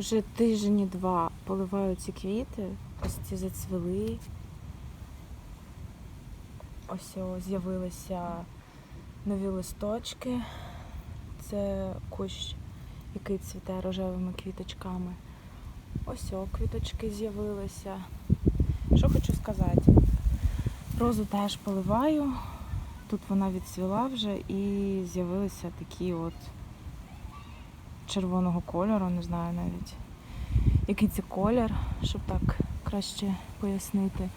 Вже тижні два поливаю ці квіти, ось ці зацвіли. Ось з'явилися нові листочки. Це кущ, який цвіте рожевими квіточками. Ось о, квіточки з'явилися. Що хочу сказати? Розу теж поливаю. Тут вона відцвіла вже і з'явилися такі от червоного кольору, не знаю навіть, який це колір, щоб так краще пояснити.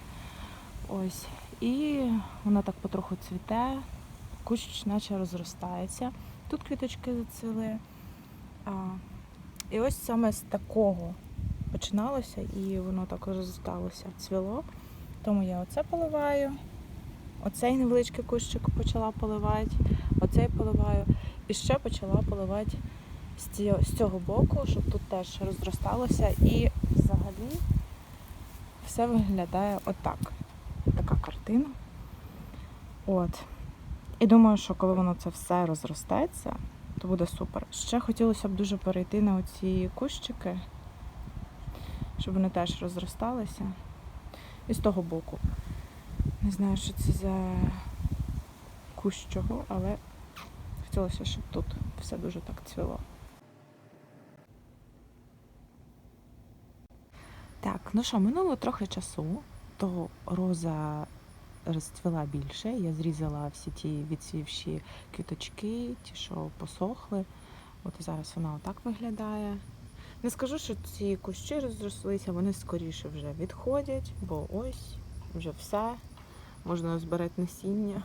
Ось. І вона так потроху цвіте, кущ наче розростається. Тут квіточки зацвіли. А, і ось саме з такого починалося, і воно так розросталося, цвіло. Тому я оце поливаю. Оцей невеличкий кущик почала поливати, оцей поливаю. І ще почала поливати з цього боку, щоб тут теж розросталося. І взагалі все виглядає отак. Така картина. От. І думаю, що коли воно це все розростеться, то буде супер. Ще хотілося б дуже перейти на оці кущики, щоб вони теж розросталися. І з того боку. Не знаю, що це за кущ чого, але хотілося, щоб тут все дуже так цвіло. Так, ну що, минуло трохи часу, то роза розцвіла більше. Я зрізала всі ті відцвівші квіточки, ті, що посохли. От зараз вона отак виглядає. Не скажу, що ці кущі розрослися, вони скоріше вже відходять, бо ось вже все. Можна збирати насіння.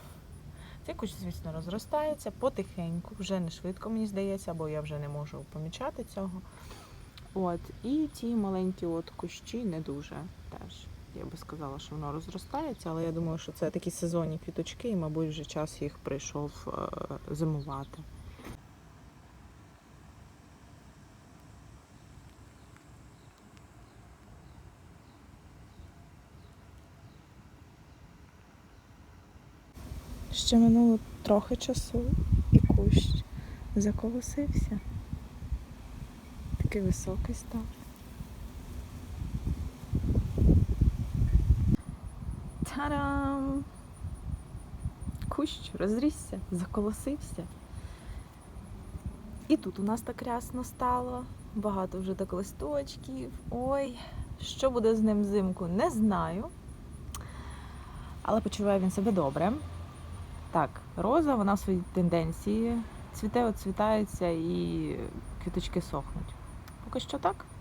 Цей кущ, звісно, розростається потихеньку, вже не швидко, мені здається, бо я вже не можу помічати цього. От, і ті маленькі от кущі не дуже теж. Я би сказала, що воно розростається, але я думаю, що це такі сезонні квіточки, і, мабуть, вже час їх прийшов е, зимувати. Ще минуло трохи часу, і кущ заколосився. Такий високий став. Та-дам! Кущ розрісся, заколосився. І тут у нас так рясно стало. Багато вже так листочків. Ой, що буде з ним взимку, не знаю. Але почуває він себе добре. Так, роза, вона в своїй тенденції. Цвіте, оцвітається і квіточки сохнуть. Поки що так.